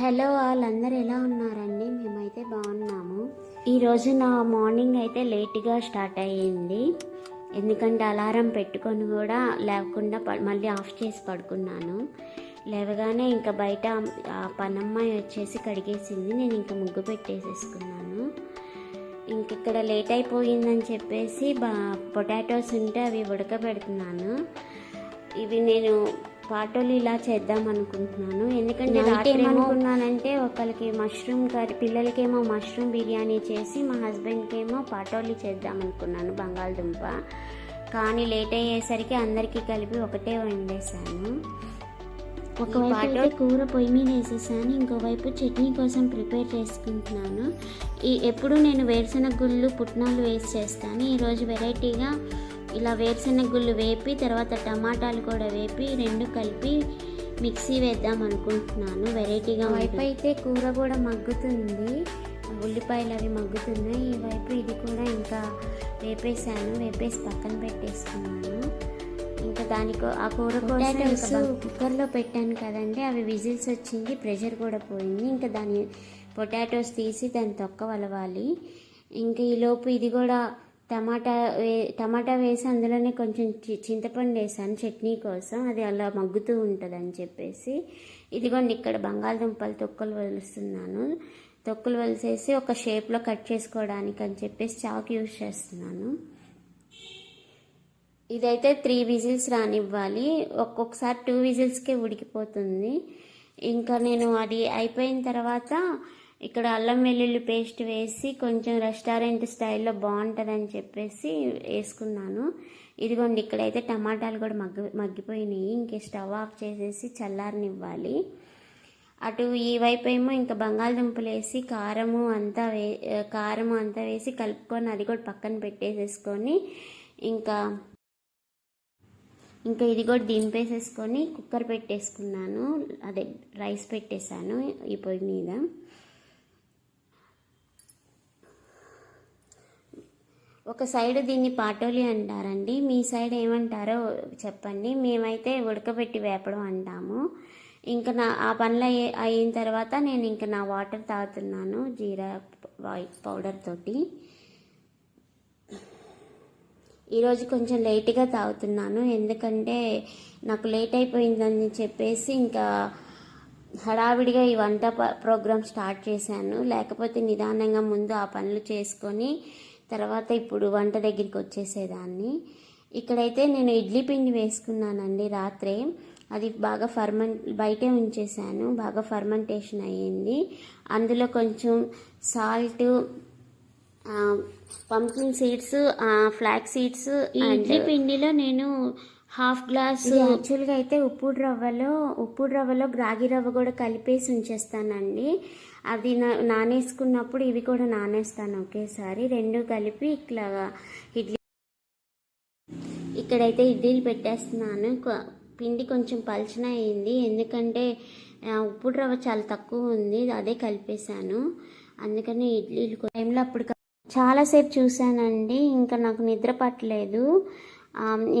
Hello వాళ్ళందరూ ఎలా ఉన్నారండి? మేమైతే బాగున్నాము. ఈరోజు నా మార్నింగ్ అయితే లేట్గా స్టార్ట్ అయ్యింది. ఎందుకంటే అలారం పెట్టుకొని కూడా లేకుండా ప- మళ్ళీ ఆఫ్ చేసి పడుకున్నాను. లేవగానే ఇంకా బయట పనమ్మాయి వచ్చేసి కడిగేసింది. నేను ఇంకా ముగ్గు పెట్టేసేసుకున్నాను. ఇంక ఇక్కడ లేట్ అయిపోయిందని చెప్పేసి బా పొటాటోస్ ఉంటే అవి ఉడకబెడుతున్నాను. ఇవి నేను పాటోలు ఇలా చేద్దాం అనుకుంటున్నాను ఎందుకంటే ఏమనుకున్నానంటే ఒకరికి మష్రూమ్ కర్రీ పిల్లలకేమో మష్రూమ్ బిర్యానీ చేసి మా హస్బెండ్కి ఏమో పాటోలు చేద్దాం అనుకున్నాను బంగాళదుంప. కానీ లేట్ అయ్యేసరికి అందరికీ కలిపి ఒకటే వండేసాను ఒకవైపు అయితే కూర పొయ్యి మీద వేసేసాను ఇంకోవైపు చట్నీ కోసం ప్రిపేర్ చేసుకుంటున్నాను. ఈ ఎప్పుడు నేను వేరుశెనగ గుళ్ళు పుట్నాలు వేసి చేస్తాను. ఈరోజు వెరైటీగా ఇలా వేరుశెనగ గుళ్ళు వేపి తర్వాత టమాటాలు కూడా వేపి రెండు కలిపి మిక్సీ వేద్దాం అనుకుంటున్నాను. వెరైటీగా వైపు అయితే కూర కూడా మగ్గుతుంది. ఉల్లిపాయలు అవి మగ్గుతున్నాయి. ఈ వైపు ఇది కూడా ఇంకా వేపేసాను వేపేసి పక్కన పెట్టేసుకున్నాను. ఇంకా దానికో ఆ కూర పొటాటోస్ కుక్కర్లో పెట్టాను కదండి. అవి విజిల్స్ వచ్చింది. ప్రెషర్ కూడా పోయింది. ఇంకా దాని పొటాటోస్ తీసి దాన్ని తొక్క వలవాలి ఇంకా ఈలోపు ఇది కూడా టమాటా వే టమాటా వేసి అందులోనే కొంచెం చి- చింతపండు వేసాను చట్నీ కోసం. అది అలా మగ్గుతూ ఉంటుంది అని చెప్పేసి. ఇదిగోండి ఇక్కడ బంగాళదుంపలు తొక్కలు వలుస్తున్నాను. తొక్కులు వలిసేసి ఒక షేప్లో కట్ చేసుకోవడానికి అని చెప్పేసి చాకు యూజ్ చేస్తున్నాను. ఇదైతే త్రీ విజిల్స్ రానివ్వాలి. ఒక్కొక్కసారి టూ విజిల్స్కే ఉడికిపోతుంది. ఇంకా నేను అది అయిపోయిన తర్వాత ఇక్కడ అల్లం వెల్లుల్లి పేస్ట్ వేసి కొంచెం రెస్టారెంట్ స్టైల్లో బాగుంటుందని చెప్పేసి వేసుకున్నాను. ఇదిగోండి ఇక్కడైతే టమాటాలు కూడా మగ్గి మగ్గిపోయినాయి. ఇంక స్టవ్ ఆఫ్ చేసేసి చల్లారనివ్వాలి. అటు ఈ వైపు ఏమో ఇంకా బంగాళదుంపలు వేసి కారము అంతా వే కారము అంతా వేసి కలుపుకొని అది కూడా పక్కన పెట్టేసేసుకొని ఇంకా ఇంకా ఇది కూడా దింపేసేసుకొని కుక్కర్ పెట్టేసుకున్నాను. అదే రైస్ పెట్టేశాను ఈ పొయ్యి మీద. ఒక సైడ్ దీన్ని పాటోలి అంటారండి. మీ సైడ్ ఏమంటారో చెప్పండి. మేమైతే ఉడకబెట్టి వేపడం అంటాము. ఇంకా నా ఆ పనులు అయిన తర్వాత నేను ఇంకా నా వాటర్ తాగుతున్నాను జీరా వై- పౌడర్ తోటి. ఈరోజు కొంచెం లేట్గా తాగుతున్నాను. ఎందుకంటే నాకు లేట్ అయిపోయిందని చెప్పేసి ఇంకా హడావిడిగా ఈ వంట ప్రోగ్రామ్ స్టార్ట్ చేశాను. లేకపోతే నిదానంగా ముందు ఆ పనులు చేసుకొని తర్వాత ఇప్పుడు వంట దగ్గరికి వచ్చేసేదాన్ని. ఇక్కడైతే నేను ఇడ్లీ పిండి వేసుకున్నానండి రాత్రే. అది బాగా ఫర్మెంట్ బయటే ఉంచేసాను బాగా ఫర్మెంటేషన్ అయ్యింది. అందులో కొంచెం salt pumpkin seeds flax seeds idli పిండిలో నేను హాఫ్ గ్లాస్ యాక్చువల్గా అయితే ఉప్పుడు రవ్వలో ఉప్పుడు రవ్వలో రాగి రవ్వ కూడా కలిపేసి ఉంచేస్తానండి. అది నా- నానేసుకున్నప్పుడు ఇవి కూడా నానేస్తాను ఒకేసారి. రెండు కలిపి ఇట్లా ఇడ్లీ ఇక్కడైతే ఇడ్లీలు పెట్టేస్తున్నాను. పిండి కొంచెం పలచన అయింది. ఎందుకంటే ఆ, ఉప్పుడు రవ్వ చాలా తక్కువ ఉంది. అదే కలిపేశాను. అందుకని ఇడ్లీలు టైంలో అప్పుడు చాలాసేపు చూశానండి. ఇంకా నాకు నిద్ర పట్టలేదు.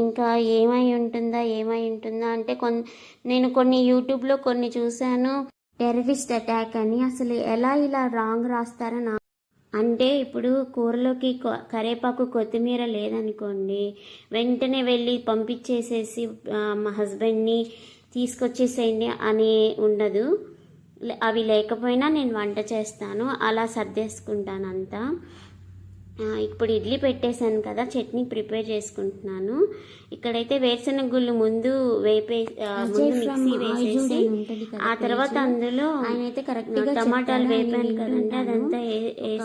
ఇంకా ఏమై ఉంటుందా ఏమై ఉంటుందా అంటే కొన్ నేను కొన్ని యూట్యూబ్లో కొన్ని చూశాను. టెర్రరిస్ట్ అటాక్ అని. అసలు ఎలా ఇలా రాంగ్ రాస్తారో నా అంటే ఇప్పుడు కూరలోకి కరేపాకు కొత్తిమీర లేదనుకోండి వెంటనే వెళ్ళి పంపించేసేసి మా హస్బెండ్ని తీసుకొచ్చేసేయండి అని ఉండదు. అవి లేకపోయినా నేను వంట చేస్తాను. అలా సర్దేసుకుంటాను అంతా ఇప్పుడు ఇడ్లీ పెట్టేశాను కదా చట్నీ ప్రిపేర్ చేసుకుంటున్నాను. ఇక్కడైతే వేరుశనగ గుళ్ళు ముందు వేపే మిక్సీ వేసేసి ఆ తర్వాత అందులో టమాటాలు వేపాను కదండి అదంతా వేసేసి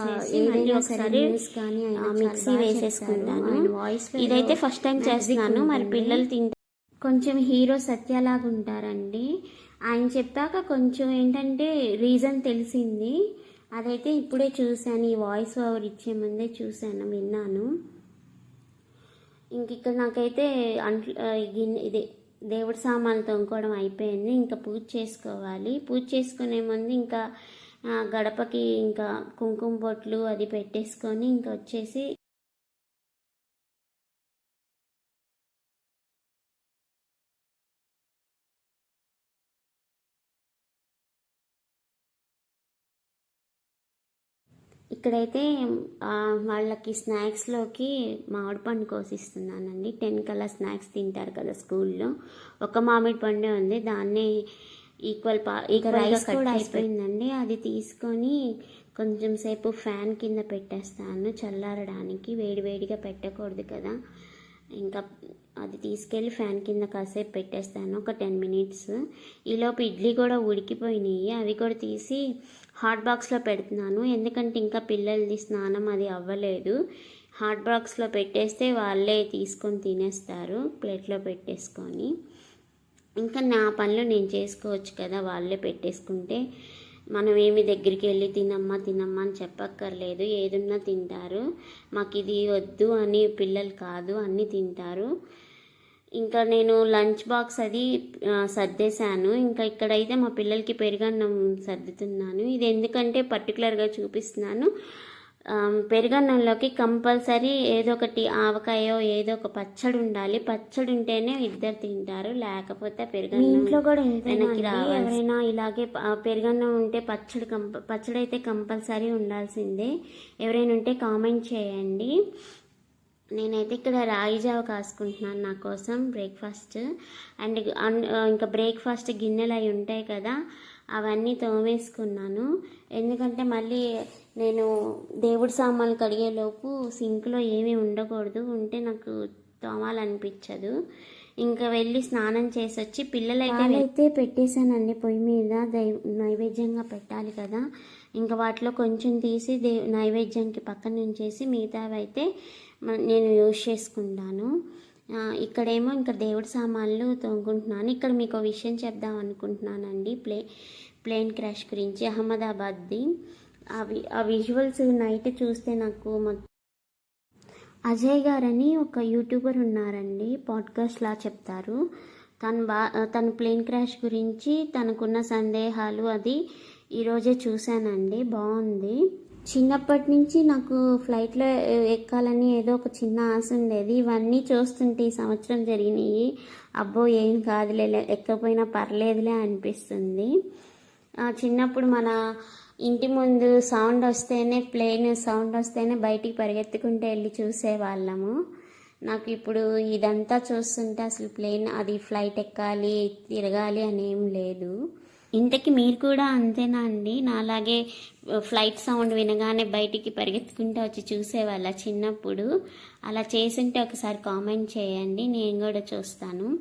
మళ్ళీ ఒకసారి ఆ, మిక్సీ వేసేసుకుంటాను. ఇదైతే ఫస్ట్ టైం చేస్తున్నాను. మరి పిల్లలు తింటారు కొంచెం హీరో సత్యలాగా ఉంటారండి ఆయన చెప్పాక కొంచెం ఏంటంటే రీజన్ తెలిసింది. అదైతే ఇప్పుడే చూశాను ఈ వాయిస్ ఓవర్ ఇచ్చే ముందే చూశాను విన్నాను. ఇంక ఇక్కడ నాకైతే అంట్లు గిన్నె ఇదే దేవుడి సామాన్లు తొంకోవడం అయిపోయింది ఇంకా పూజ చేసుకోవాలి. పూజ చేసుకునే ముందు ఇంకా గడపకి ఇంకా కుంకుమ బొట్లు అది పెట్టేసుకొని ఇంకా వచ్చేసి ఇక్కడైతే వాళ్ళకి స్నాక్స్లోకి మామిడి పండు కోసిస్తున్నానండి. టెన్ కల్లా స్నాక్స్ తింటారు కదా స్కూల్లో. ఒక మామిడి పండు ఉంది. దాన్ని ఈక్వల్ పా ఇక రైస్ కూడా అయిపోయిందండి. అది తీసుకొని కొంచెం సేపు ఫ్యాన్ కింద పెట్టేస్తాను. చల్లారడానికి వేడి వేడిగా పెట్టకూడదు కదా. ఇంకా అది తీసుకెళ్ళి ఫ్యాన్ కింద కాసేపు పెట్టేస్తాను. ఒక టెన్ మినిట్స్. ఈలోపు ఇడ్లీ కూడా ఉడికిపోయినాయి. అవి కూడా తీసి హాట్ బాక్స్లో పెడుతున్నాను. ఎందుకంటే ఇంకా పిల్లలది స్నానం అది అవ్వలేదు. హాట్ బాక్స్లో పెట్టేస్తే వాళ్ళే తీసుకొని తినేస్తారు ప్లేట్లో పెట్టేసుకొని. ఇంకా నా పనులు నేను చేసుకోవచ్చు కదా వాళ్ళే పెట్టేసుకుంటే. మనం ఏమి దగ్గరికి వెళ్ళి తినమ్మా తినమ్మా అని చెప్పక్కర్లేదు. ఏదున్నా తింటారు. మాకు ఇది వద్దు అని పిల్లలు కాదు అన్నీ తింటారు. ఇంకా నేను లంచ్ బాక్స్ అది సర్దేశాను. ఇంకా ఇక్కడైతే మా పిల్లలకి పెరుగన్నం సర్దుతున్నాను. ఇది ఎందుకంటే పర్టికులర్గా చూపిస్తున్నాను. పెరుగన్నంలోకి కంపల్సరీ ఏదో ఒకటి ఆవకాయో ఏదో ఒక పచ్చడి ఉండాలి. పచ్చడి ఉంటేనే ఇద్దరు తింటారు. లేకపోతే పెరుగన్నం ఇంట్లో కూడా వెనక్కి రావాలి ఎవరైనా ఇలాగే పెరుగన్నం ఉంటే పచ్చడి కంప పచ్చడి అయితే కంపల్సరీ ఉండాల్సిందే. ఎవరైనా ఉంటే కామెంట్ చేయండి. నేనైతే ఇక్కడ రాగి జావ కాసుకుంటున్నాను నా కోసం బ్రేక్ఫాస్ట్ అండ్ అన్- ఇంకా బ్రేక్ఫాస్ట్ గిన్నెలు అవి ఉంటాయి కదా అవన్నీ తోమేసుకున్నాను. ఎందుకంటే మళ్ళీ నేను దేవుడి సామాన్లు కడిగేలోపు సింక్లో ఏమీ ఉండకూడదు ఉంటే నాకు తోమాలనిపించదు. ఇంకా వెళ్ళి స్నానం చేసి వచ్చి పిల్లలైతే అయితే పెట్టేశానండి పొయ్యి మీద దై నైవేద్యంగా పెట్టాలి కదా. ఇంకా వాటిలో కొంచెం తీసి దే నైవేద్యానికి పక్కన ఉంచేసి మిగతావి అయితే నేను యూజ్ చేసుకుంటాను. ఇక్కడేమో ఇంకా దేవుడి సామాన్లు తోముకుంటున్నాను. ఇక్కడ మీకు విషయం చెప్దాం అనుకుంటున్నానండి. ప్లే ప్లేన్ క్రాష్ గురించి. అహ్మదాబాద్ది. అవి ఆ విజువల్స్ నైట్ చూస్తే నాకు మొత్తం అజయ్ గారని ఒక యూట్యూబర్ ఉన్నారండి. పాడ్కాస్ట్ లా చెప్తారు. తను బా తన ప్లేన్ క్రాష్ గురించి తనకున్న సందేహాలు అది ఈరోజే చూశానండి. బాగుంది. చిన్నప్పటి నుంచి నాకు ఫ్లైట్లో ఎక్కాలని ఏదో ఒక చిన్న ఆశ ఉండేది. ఇవన్నీ చూస్తుంటే ఈ సంవత్సరం జరిగినాయి. అబ్బో ఏం కాదులే ఎక్కపోయినా పర్లేదులే అనిపిస్తుంది. చిన్నప్పుడు మన ఇంటి ముందు సౌండ్ వస్తేనే ప్లేన్ సౌండ్ వస్తేనే బయటికి పరిగెత్తుకుంటే వెళ్ళి చూసేవాళ్ళము. నాకు ఇప్పుడు ఇదంతా చూస్తుంటే అసలు ప్లేన్ అది ఫ్లైట్ ఎక్కాలి తిరగాలి అని ఏం లేదు. ఇంతకీ మీరు కూడా అంతేనా అండి? నాలాగే ఫ్లైట్ సౌండ్ వినగానే బయటికి పరిగెత్తుకుంటూ వచ్చి చూసేవాళ్ళ చిన్నప్పుడు. అలా చేసుంటే ఒకసారి కామెంట్ చేయండి నేను కూడా చూస్తాను.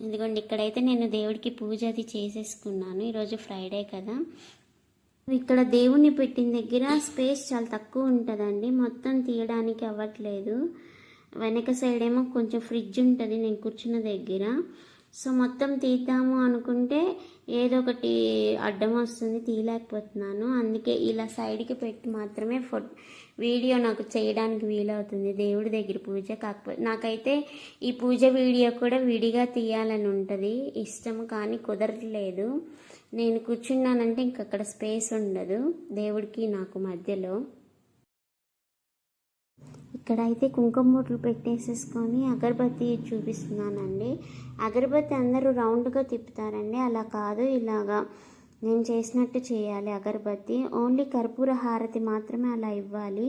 ఎందుకంటే ఇక్కడైతే నేను దేవుడికి పూజ అది చేసేసుకున్నాను. ఈరోజు ఫ్రైడే కదా. ఇక్కడ దేవుణ్ణి పెట్టిన దగ్గర స్పేస్ చాలా తక్కువ ఉంటుందండి. మొత్తం తీయడానికి అవ్వట్లేదు. వెనక సైడ్ ఏమో కొంచెం ఫ్రిడ్జ్ ఉంటుంది నేను కూర్చున్న దగ్గర. సో మొత్తం తీద్దాము అనుకుంటే ఏదో ఒకటి అడ్డం వస్తుంది తీయలేకపోతున్నాను. అందుకే ఇలా సైడ్కి పెట్టి మాత్రమే ఫో వీడియో నాకు చేయడానికి వీలవుతుంది. దేవుడి దగ్గర పూజ కాకపోతే నాకైతే ఈ పూజ వీడియో కూడా విడిగా తీయాలని ఉంటుంది. ఇష్టము కానీ కుదరట్లేదు. నేను కూర్చున్నానంటే ఇంక అక్కడ స్పేస్ ఉండదు. దేవుడికి నాకు మధ్యలో. ఇక్కడైతే కుంకుమ బొట్లు పెట్టేసేసుకొని అగరబత్తి చూపిస్తున్నానండి. అగరబత్తి అందరూ రౌండ్గా తిప్పుతారండి. అలా కాదు ఇలాగా నేను చేసినట్టు చేయాలి అగరబత్తి. ఓన్లీ కర్పూర హారతి మాత్రమే అలా ఇవ్వాలి.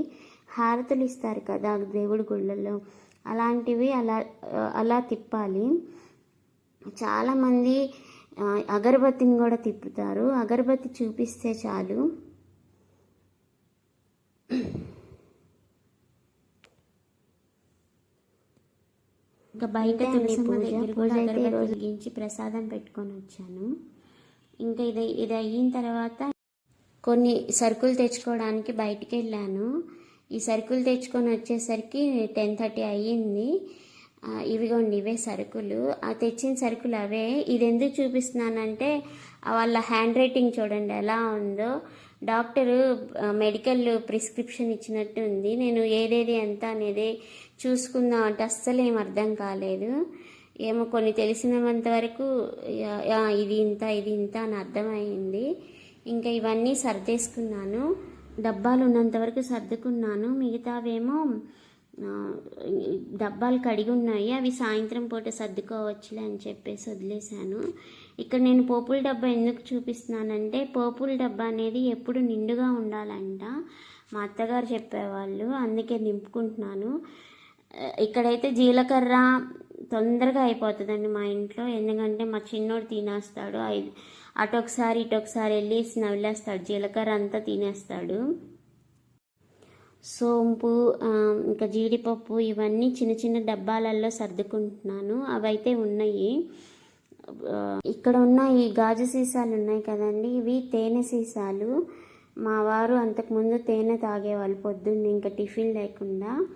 హారతులు ఇస్తారు కదా దేవుడి గుళ్ళల్లో. అలాంటివి అలా అలా తిప్పాలి. చాలామంది అగరబత్తిని కూడా తిప్పుతారు. అగరబత్తి చూపిస్తే చాలు. ఇంకా బయట తులసమ్మ దగ్గర కూడా అగరబత్తి వెలిగించి ప్రసాదం పెట్టుకొని వచ్చాను. ఇంకా ఇది ఇది అయిన తర్వాత కొన్ని సరుకులు తెచ్చుకోవడానికి బయటికి వెళ్ళాను. ఈ సరుకులు తెచ్చుకొని వచ్చేసరికి టెన్ థర్టీ అయ్యింది. ఇవిగోండి ఇవే సరుకులు. ఆ తెచ్చిన సరుకులు అవే. ఇది ఎందుకు చూపిస్తున్నానంటే వాళ్ళ హ్యాండ్ రైటింగ్ చూడండి ఎలా ఉందో. డాక్టరు మెడికల్ ప్రిస్క్రిప్షన్ ఇచ్చినట్టు ఉంది. నేను ఏదేది ఎంత అనేది చూసుకుందాం అంటే అస్సలు ఏం అర్థం కాలేదు. ఏమో కొన్ని తెలిసినంత వరకు ఇది ఇంత ఇది ఇంత అని అర్థమైంది. ఇంకా ఇవన్నీ సర్దేసుకున్నాను. డబ్బాలు ఉన్నంత వరకు సర్దుకున్నాను. మిగతావేమో డబ్బాలు కడిగి ఉన్నాయి. అవి సాయంత్రం పూట సర్దుకోవచ్చులే అని చెప్పేసి వదిలేశాను. ఇక్కడ నేను పోపుల డబ్బా ఎందుకు చూపిస్తున్నానంటే పోపుల డబ్బా అనేది ఎప్పుడు నిండుగా ఉండాలంట మా అత్తగారు చెప్పేవాళ్ళు. అందుకే నింపుకుంటున్నాను. ఇక్కడైతే జీలకర్ర తొందరగా అయిపోతుందండి మా ఇంట్లో. ఎందుకంటే మా చిన్నోడు తినేస్తాడు. ఐ- అటొకసారి ఇటొకసారి వెళ్ళేసి నవ్వులేస్తాడు జీలకర్ర అంతా తినేస్తాడు. సోంపు ఇంకా జీడిపప్పు ఇవన్నీ చిన్న చిన్న డబ్బాలలో సర్దుకుంటున్నాను. అవైతే ఉన్నాయి. ఇక్కడ ఉన్న ఈ గాజు సీసాలు ఉన్నాయి కదండి. ఇవి తేనె సీసాలు. మా వారు అంతకుముందు తేనె తాగేవాళ్ళు పొద్దున్న ఇంకా టిఫిన్ లేకుండా.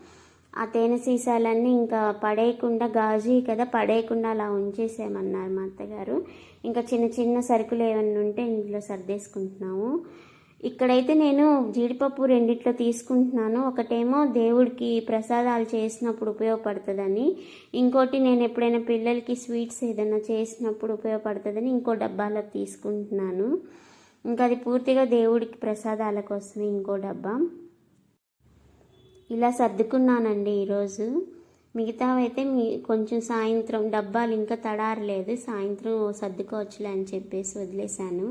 ఆ తేనె సీసాలన్నీ ఇంకా పడేయకుండా గాజు కదా పడేయకుండా అలా ఉంచేసేయమన్నారు మా అత్తగారు. ఇంకా చిన్న చిన్న సరుకులు ఏమన్నా ఉంటే ఇంట్లో సర్దేసుకుంటున్నాము. ఇక్కడైతే నేను జీడిపప్పు రెండిట్లో తీసుకుంటున్నాను. ఒకటేమో దేవుడికి ప్రసాదాలు చేసినప్పుడు ఉపయోగపడుతుందని. ఇంకోటి నేను ఎప్పుడైనా పిల్లలకి స్వీట్స్ ఏదైనా చేసినప్పుడు ఉపయోగపడుతుందని ఇంకో డబ్బాలో తీసుకుంటున్నాను. ఇంకా అది పూర్తిగా దేవుడికి ప్రసాదాల కోసమే ఇంకో డబ్బా. ఇలా సర్దుకున్నానండి ఈరోజు. మిగతావైతే మీ కొంచెం సాయంత్రం డబ్బాలు ఇంకా తడారలేదు. సాయంత్రం సర్దుకోవచ్చులే అని చెప్పేసి వదిలేశాను.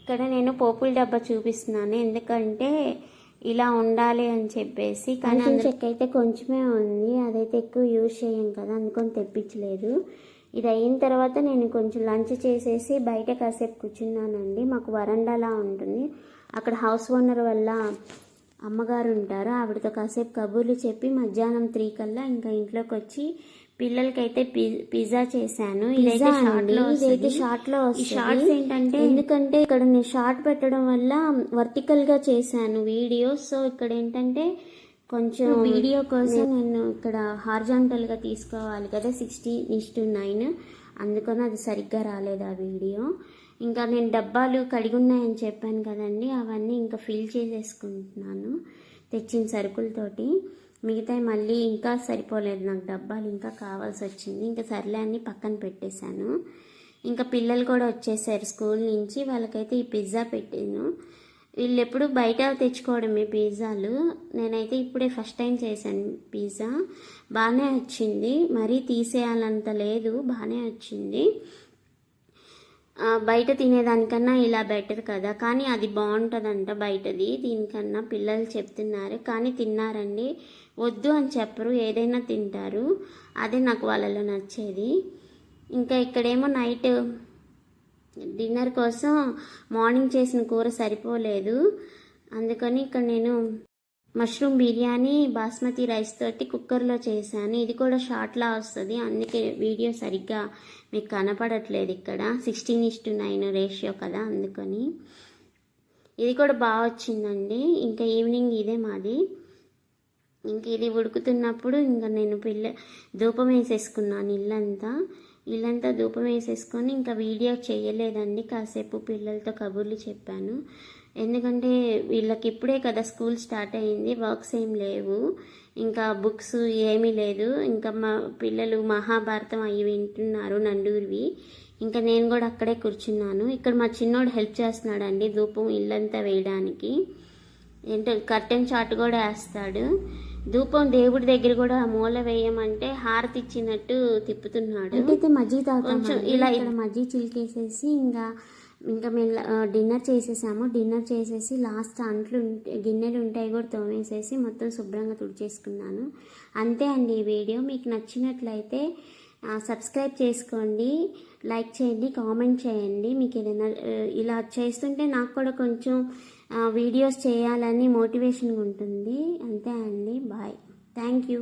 ఇక్కడ నేను పోపుల డబ్బా చూపిస్తున్నాను. ఎందుకంటే ఇలా ఉండాలి అని చెప్పేసి కానీ చెక్క అయితే కొంచెమే ఉంది. అదైతే ఎక్కువ యూజ్ చేయం కదా అందుకని తెప్పించలేదు. ఇది అయిన తర్వాత నేను కొంచెం లంచ్ చేసేసి బయట కాసేపు కూర్చున్నానండి. మాకు వరండాలా ఉంటుంది. అక్కడ హౌస్ ఓనర్ వల్ల అమ్మగారు ఉంటారు ఆవిడతో కాసేపు కబుర్లు చెప్పి మధ్యాహ్నం త్రీ కల్లా ఇంకా ఇంట్లోకి వచ్చి పిల్లలకైతే పిజ్జా చేశాను. ఇదైతే షార్ట్లో ఇదైతే షార్ట్స్ ఏంటంటే ఎందుకంటే ఇక్కడ నేను షార్ట్ పెట్టడం వల్ల వర్టికల్గా చేశాను వీడియో. సో ఇక్కడ ఏంటంటే కొంచెం వీడియో కోసం నేను ఇక్కడ హార్జాంటల్గా తీసుకోవాలి కదా సిక్స్టీ ఇస్టు నైన్. అందుకని అది సరిగ్గా రాలేదు ఆ వీడియో. ఇంకా నేను డబ్బాలు కడిగి ఉన్నాయని చెప్పాను కదండి అవన్నీ ఇంకా ఫిల్ చేసేసుకుంటున్నాను తెచ్చిన సరుకులతోటి. మిగతాయి మళ్ళీ ఇంకా సరిపోలేదు నాకు డబ్బాలు ఇంకా కావాల్సి వచ్చింది. ఇంకా సర్లే అని పక్కన పెట్టేశాను. ఇంకా పిల్లలు కూడా వచ్చేసారు స్కూల్ నుంచి వాళ్ళకైతే ఈ పిజ్జా పెట్టాను. వీళ్ళు ఎప్పుడు బయట తెచ్చుకోవడమే పిజ్జాలు. నేనైతే ఇప్పుడే ఫస్ట్ టైం చేశాను పిజ్జా. బాగానే వచ్చింది. మరీ తీసేయాలంత లేదు. బాగానే వచ్చింది. బయట తినేదానికన్నా ఇలా బెటర్ కదా. కానీ అది బాగుంటుందంట బయటది. దీనికన్నా పిల్లలు చెప్తున్నారు. కానీ తిన్నారండి. వద్దు అని చెప్పరు. ఏదైనా తింటారు. అదే నాకు వాళ్ళలో నచ్చేది. ఇంకా ఇక్కడేమో నైట్ డిన్నర్ కోసం మార్నింగ్ చేసిన కూర సరిపోలేదు. అందుకని ఇక్కడ నేను మష్రూమ్ బిర్యానీ బాస్మతి రైస్ తోటి కుక్కర్లో చేశాను. ఇది కూడా షార్ట్లా వస్తుంది. అందుకే వీడియో సరిగ్గా మీకు కనపడట్లేదు ఇక్కడ. సిక్స్టీన్ ఇస్టు నైన్ రేషియో కదా అందుకని. ఇది కూడా బాగా వచ్చిందండి. ఇంకా ఈవినింగ్ ఇదే మాది. ఇంక ఇది ఉడుకుతున్నప్పుడు ఇంకా నేను పిల్ల ధూపం వేసేసుకున్నాను ఇల్లంతా. ఇల్లంతా ధూపం వేసేసుకొని ఇంకా వీడియో చేయలేదండి. కాసేపు పిల్లలతో కబుర్లు చెప్పాను. ఎందుకంటే వీళ్ళకి ఇప్పుడే కదా స్కూల్ స్టార్ట్ అయింది. వర్క్స్ ఏం లేవు. ఇంకా బుక్స్ ఏమీ లేదు. ఇంకా మా పిల్లలు మహాభారతం అవి వింటున్నారు నండూరివి. ఇంకా నేను కూడా అక్కడే కూర్చున్నాను. ఇక్కడ మా చిన్నోడు హెల్ప్ చేస్తున్నాడండి ధూపం ఇల్లంతా వేయడానికి. ఏంటో కర్టెన్ చాట్ కూడా వేస్తాడు. ధూపం దేవుడి దగ్గర కూడా మూల వేయమంటే హారతి ఇచ్చినట్టు తిప్పుతున్నాడు అయితే మజ్జి కొంచెం ఇలా ఇక్కడ మజ్జి చిలికేసేసి ఇంకా ఇంకా మేము డిన్నర్ చేసేసాము. డిన్నర్ చేసేసి లాస్ట్ అంట్లు గిన్నెలు ఉంటాయి కూడా తోమేసేసి మొత్తం శుభ్రంగా తుడిచేసుకున్నాను. అంతే అండి ఈ వీడియో. మీకు నచ్చినట్లయితే సబ్స్క్రైబ్ చేసుకోండి లైక్ చేయండి కామెంట్ చేయండి. మీకు ఏదైనా ఇలా చేస్తుంటే నాకు కూడా కొంచెం వీడియోస్ చేయాలని మోటివేషన్గా ఉంటుంది. అంతే అండి. Bye thank you